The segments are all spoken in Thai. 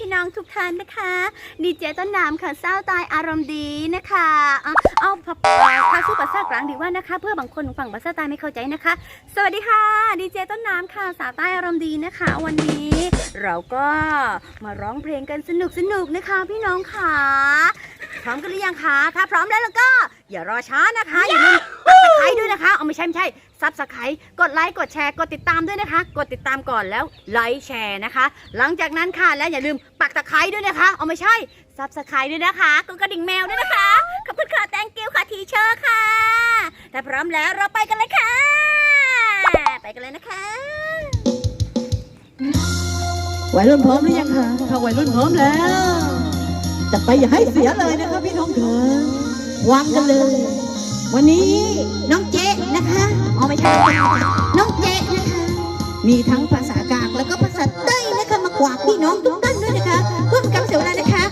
พี่น้องทุกท่านนะคะดีเจต้นน้ำค่ะเศร้าตายอารมณ์ดีนะคะเอาเอาพอพาสู้ภาษากลางดีว่านะคะ เพื่อบางคนฝั่งภาษาใต้ไม่เข้าใจนะคะ สวัสดีค่ะดีเจต้นน้ำค่ะสาวใต้อารมณ์ดีนะคะ วันนี้เราก็มาร้องเพลงกันสนุกสนุกนะคะ พี่น้องค่ะพร้อมกันหรือยังคะถ้าพร้อมแล้วแล้วก็ อย่ารอช้านะคะอย่าลืม ค์ด้วยนะคะ เอาไม่ใช่ไม่ใช่ซับสไครต์กดไลค์กดแชร์กดติดตามด้วยนะคะ กดติดตามก่อนแล้วไลค์แชร์นะคะ หลังจากนั้นค่ะและอย่าลืมปักตะไคร้ด้วยนะคะ เอาไม่ใช่ซับสไครต์ด้วยนะคะกดกระดิ่งแมวด้วยนะคะขอบคุณค่ะ thank you ค่ะทีเชอร์ค่ะถ้าพร้อมแล้วเราไปกันเลยค่ะ ไปกันเลยนะคะวัยรุ่นพร้อมหรือยังคะถ้าวัยรุ่นพร้อมแล้วจะไปอย่าให้เสียเลยนะคะพี่น้องเถิดวางกันเลย วันนี้น้องเจ๊นะคะเอาไม่ใช่น้องเจ๊นะคะ มีทั้งภาษากลางแล้วก็ภาษาใต้นะคะมากวากพี่น้องทุกท่านด้วยนะคะเพื่อเป็นการเสียเวลานะคะ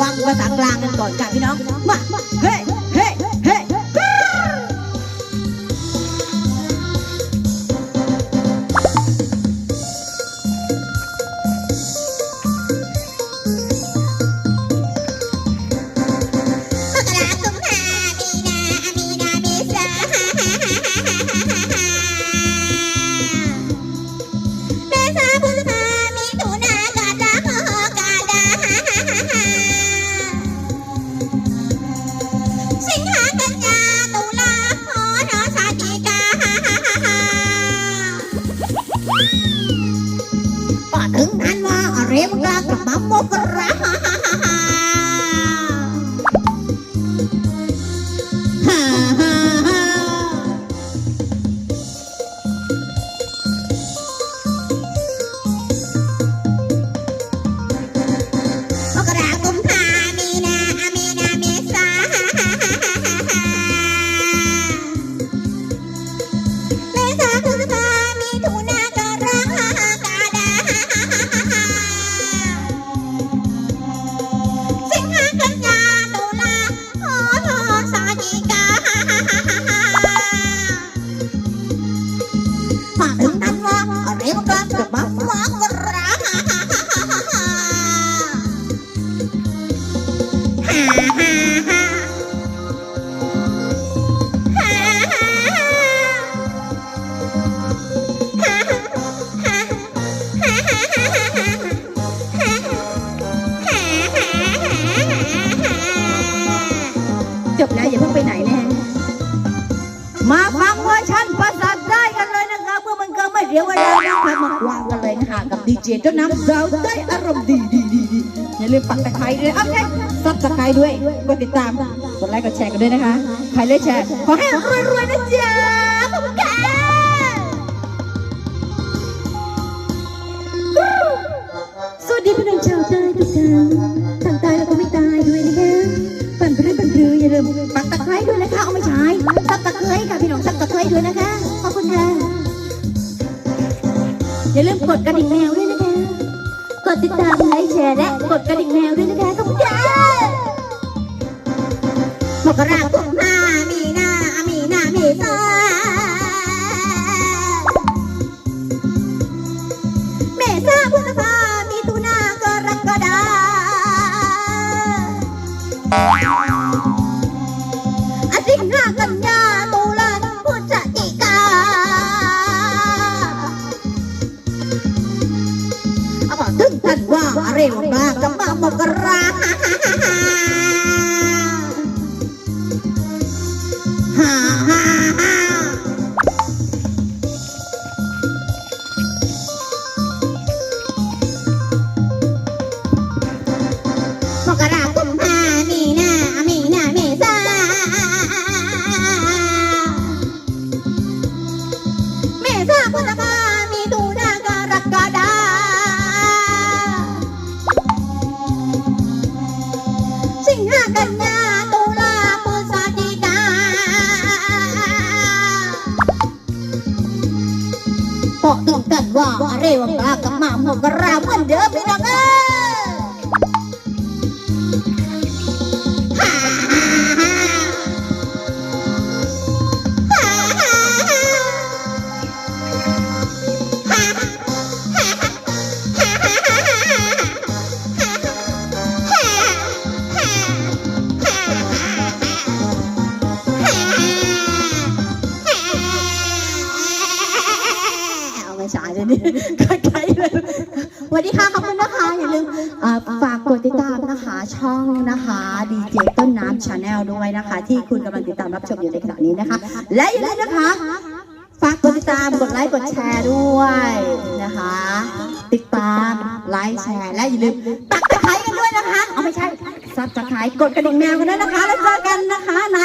วางภาษากลางกันก่อนค่ะพี่น้องมาเฮ้ ไปไหนแน่ มาฟังเวอร์ชันภาษาใต้กันเลยนะคะเพื่อมันก็ไม่เสียเวลานะคะมาวางกันเลยนะคะกับดีเจเจ้าน้ำสาวใต้อารมณ์ดีดีดีดีอย่าลืมปักตะไคร้ด้วยเอาใช่ซับตะไคร้ด้วยกดติดตามกดไลค์กดแชร์กันด้วยนะคะใครเล่นแชร์ขอให้รวยๆนะจ๊ะขอบคุณค่ะสวัสดีพี่น้อง พี่น้องซับตะไคร้ด้วยนะคะ ขอบคุณค่ะ อย่าลืมกดกระดิ่งแมวด้วยนะคะ กดติดตามไลค์แชร์และกดกระดิ่งแมวด้วยนะคะ ขอบคุณค่ะมกราคมพามีนา มีนาเมษาเมษาพฤษภามีตุนากรกฎา ว่างอะไรบ้างกับมามกราหา บอกถึงกันว่าเร็วปลากับมามกราเหมือนเดิมพี่น้องเอ้ย ใกล้ๆเลยสวัสดีค่ะขอบคุณนะคะอย่าลืมอ่อฝากกดติดตามนะคะช่องนะคะดีเจต้นน้ำชาแนลด้วยนะคะ ที่คุณกำลังติดตามรับชมอยู่ในขณะนี้นะคะ และอย่าลืมนะคะฝากกดติดตามกดไลค์กดแชร์ด้วยนะคะ ติดตามไลค์แชร์และอย่าลืมตักตะไคร้กันด้วยนะคะเอาไม่ใช่ซับตะไคร้กดกระดิ่งแมวกันด้วยนะคะแล้วเจอกันนะคะใน